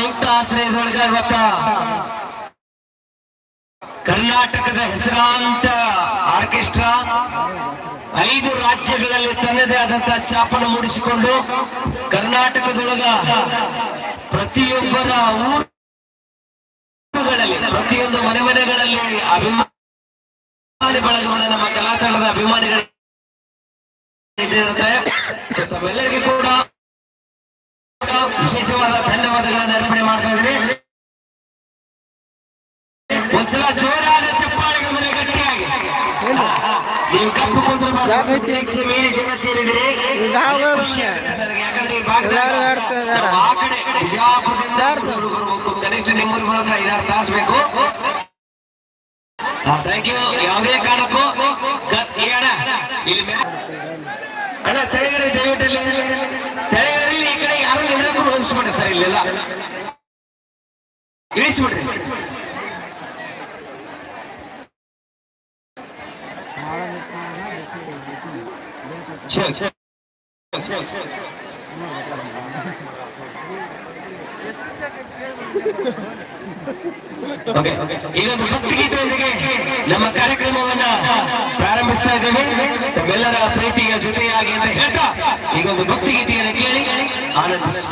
ಸಂಯುಕ್ತ ಆಶ್ರಯದೊಳಗ ಇವತ್ತ ಕರ್ನಾಟಕದ ಹೆಸರಾಂತ ಆರ್ಕೆಸ್ಟ್ರಾ ಐದು ರಾಜ್ಯಗಳಲ್ಲಿ ತನ್ನದೇ ಆದಂತಹ ಚಾಪನ ಮೂಡಿಸಿಕೊಂಡು ಕರ್ನಾಟಕದೊಳಗ ಪ್ರತಿಯೊಬ್ಬರ ಊರುಗಳಲ್ಲಿ ಪ್ರತಿಯೊಂದು ಮನೆ ಮನೆಗಳಲ್ಲಿ ಅಭಿಮಾನಿ ಬಳಗವನ್ನು ನಮ್ಮ ಕಲಾತಂಡದ ಅಭಿಮಾನಿಗಳು ವಿಶೇಷವಾದ ಧನ್ಯವಾದಗಳನ್ನು ಅರ್ಪಣೆ ಮಾಡ್ತಾ ಇದ್ದೀನಿ. ಒಂದ್ಸಲ ಜೋರಾದ ಚಪ್ಪಾಳಿಗೆ ಮನೆ ಗಟ್ಟಿಯಾಗಿ. ನೀವು ಕಪ್ಪು ಕುಂದ್ರೆ? ಮೇಲೆ ಜನ ಸೇರಿದಿರಿ ಆ ಕಡೆ ಬಿಜಾಪುರದಿಂದ. ಕನಿಷ್ಠ ನಿಮ್ಮೂರು ಬರೋಕೆ ಐದಾರು ತಾಸು ಬೇಕು. ಥ್ಯಾಂಕ್ ಯು ಯಾವುದೇ ಕಾರಣಕ್ಕೂ ಅಣ್ಣ ಇಲ್ಲಿ ಅಣ್ಣ ತೆಳಗಡೆ ದಯವಿಟ್ಟು ಹೋಗಿಸ್ಬಿಡ್ರಿ ಸರ್ ಇಲ್ಲೆಲ್ಲ ಇಳಿಸ್ಬಿಡ್ರಿ ಚೆಕ್ ಓಕೆ ಈಗ ಭಕ್ತಿಗೀತೆಯೊಂದಿಗೆ ನಮ್ಮ ಕಾರ್ಯಕ್ರಮವನ್ನ ಪ್ರಾರಂಭಿಸ್ತಾ ಇದ್ದೇವೆ. ತಮ್ಮೆಲ್ಲರ ಪ್ರೀತಿಯ ಜೊತೆಯಾಗಿ ಅಂತ ಹೇಳ್ತಾ, ಈಗ ಒಂದು ಭಕ್ತಿಗೀತೆಯನ್ನು ಕೇಳಿ ಆನಂದಿಸಿ.